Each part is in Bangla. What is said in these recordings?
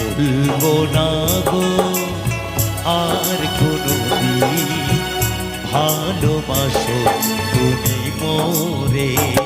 বলব না গো। আর কোনো ভালোবাসো তুমি মোরে।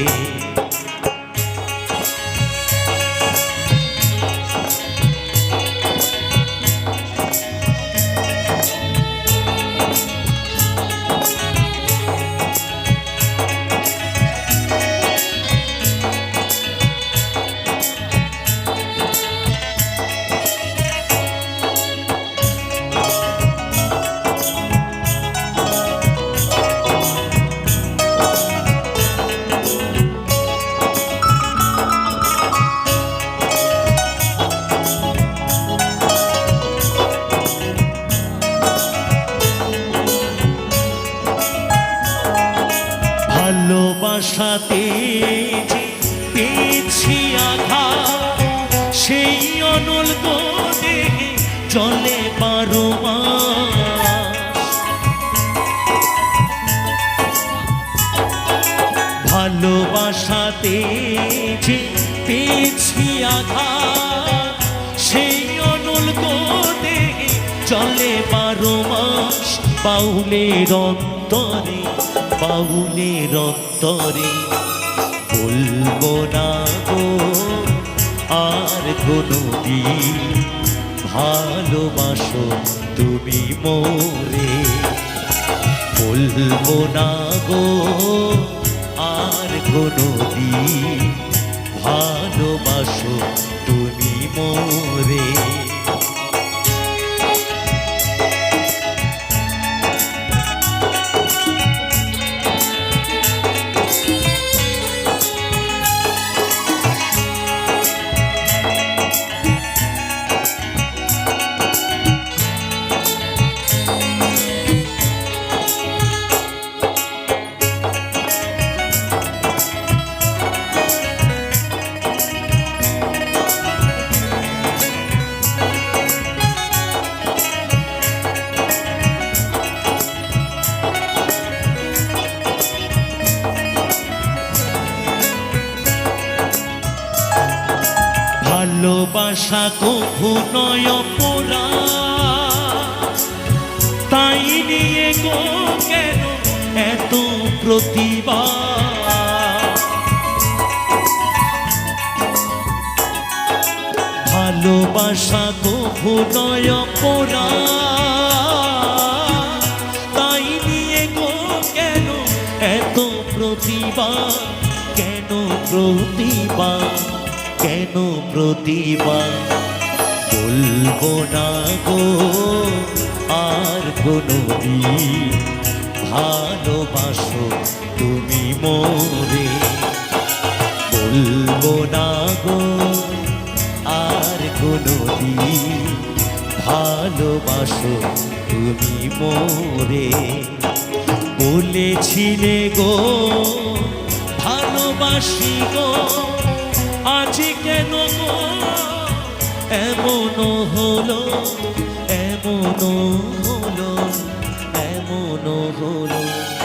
ভালোবাসাতে পেয়েছি আঘাত। সেই অনল গোদে চলে বারো ভালোবাসাতে পেয়েছি আঘাত। বাউলের অন্তরে বাউলের অন্তরে বলব না গো, আর কোনো দিন ভালোবাসো তুমি মোরে। বলব না গো, আর কোনো দিন ভালোবাসো তুমি মোরে। ভালোবাসা কভু নয় পোড়া তাই নিয়ে গো কেন এত প্রতিভা ভালোবাসা কভু নয় পোড়া তাই নিয়ে গো কেন এত প্রতিভা কেন প্রতিভা কেন প্রতিভা বলব না গো, আর কোনো ভালোবাসো তুমি মোরে। বলব না গো, আর কোনো ভালোবাসো তুমি মোরে। বলেছিলে গো, ভালোবাসি গো। আজ কেন এমন হলো এমন হলো এমন হলো।